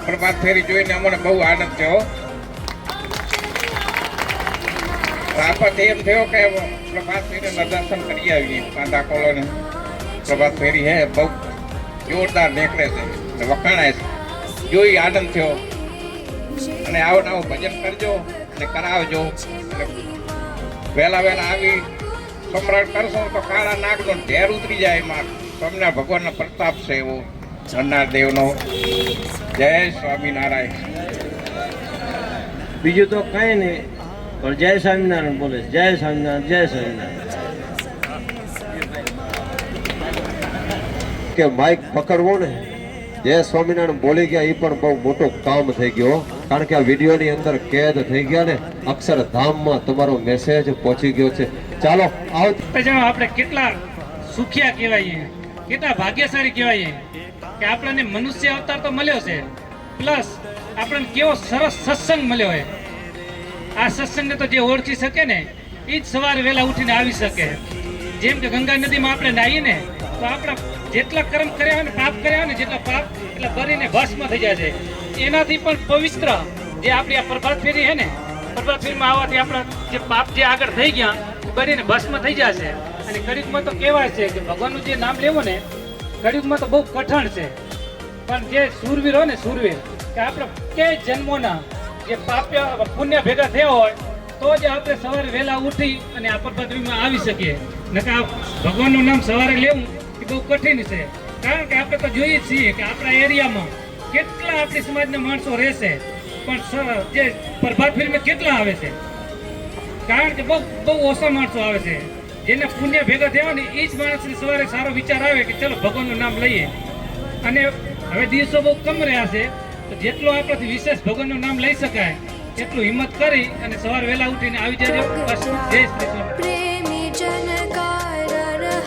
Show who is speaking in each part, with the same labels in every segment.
Speaker 1: તમારી પ્રભાત ફેરી જોઈને અમને બહુ આનંદ થયો. આપત એમ થયો કે પ્રભાત ફેરીને દર્શન કરી આવીએ કાંદા કોલોને. પ્રભાત ફેરી હે, બહુ જોરદાર નીકળે છે વખાણાય છે. જોઈ આનંદ થયો. અને આવો નવું ભજન કરજો અને કરાવજો. વહેલા વહેલા આવી સમરણ કરશો તો કાળા નાગનો ઢેર ઉતરી જાય એમાં તમને ભગવાનનો પ્રતાપ છે એવો. નન્ના દેવનો. જય સ્વામિનારાયણ.
Speaker 2: બીજું તો કઈ નહીં પણ જય સ્વામિનારાયણ બોલે જય સ્વામિનારાયણ જય સ્વામિનારાયણ.
Speaker 3: કે માઇક પકડવો ને જય સ્વામિનારાયણ બોલી ગયા એ પણ બહુ મોટો કામ થઈ ગયો. કારણ કે આ વિડીયોની અંદર કેદ થઈ ગયા ને અક્ષરધામમાં તમારો મેસેજ પહોંચી ગયો છે. ચાલો આવો.
Speaker 4: આપણે કેટલા સુખિયા કહેવાય કેટલા ભાગ્યશાળી કહેવાઈએ. કે આપણને મનુષ્ય અવતાર તો મળ્યો છે. પ્લસ આપણને કેવો સરસ સત્સંગ મળ્યો હોય આ સત્સંગને તો જે ઓળખી શકે ને એ જ સવારે વહેલા ઉઠીને આવી શકે. જેમ કે ગંગા નદીમાં આપણે નાહીએ ને, તો આપણા જેટલા કર્મ કર્યા હોય ને, પાપ કર્યા હોય ને, જેટલા પાપ, એટલા ભરીને ભસ્મ થઈ જાય છે. એનાથી પણ પવિત્ર જે આપણી આ પ્રભાત ફેરી છે ને, પ્રભાત ફેરીમાં આવવાથી આપણા જે પાપ જે આગળ થઈ ગયા એ બનીને ભસ્મ થઈ જશે અને કડીકમાં તો કહેવાય છે કે ભગવાનનું જે નામ લેવું ને કળિયુગમાં તો બહુ કઠણ છે. પણ જે સુરવીર હોય ને સુરવીર, કે આપણે કે જન્મોના જે પાપ્ય પુણ્ય ભેગા થયા હોય, તો જ આપણે સવારે વહેલા ઉઠી અને આપણ પદવીમાં આવી શકીએ. નકા ભગવાનનું નામ સવારે લેવું એ બહુ કઠિન છે. કારણ કે આપણે તો જોઈએ છીએ કે આપણા એરિયામાં કેટલા આપણી સમાજના માણસો રહેશે, પણ જે પ્રભાત ફિલ્મ કેટલા આવે છે. કારણ કે બહુ બહુ ઓછા માણસો આવે છે. જેને પુણ્ય ભેગા થયા એ જ માણસને સવારે સારો વિચાર આવે કે ચલો ભગવાનનું નામ લઈએ. અને હવે દિવસો બહુ કમ રહ્યા છે, તો જેટલો આપણાથી વિશેષ ભગવાનનું નામ લઈ શકાય, એટલું હિંમત કરી અને સવાર વહેલા ઉઠીને આવી જજો. બસ, જય શ્રી કૃષ્ણ.
Speaker 5: પ્રેમી જનકાર,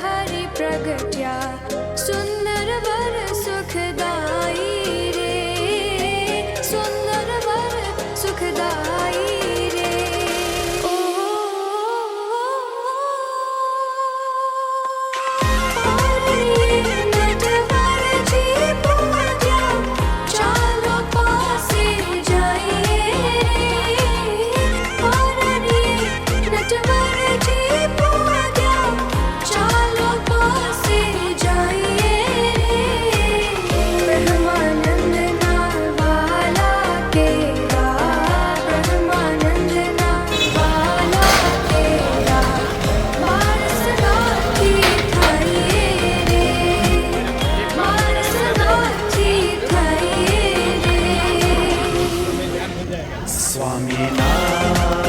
Speaker 5: હરિ પ્રગટ્યા. Swami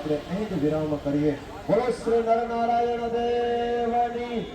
Speaker 3: આપણે અહીં જ વિરામ કરીએ. બોલો શ્રી નરનારાયણ દેવની.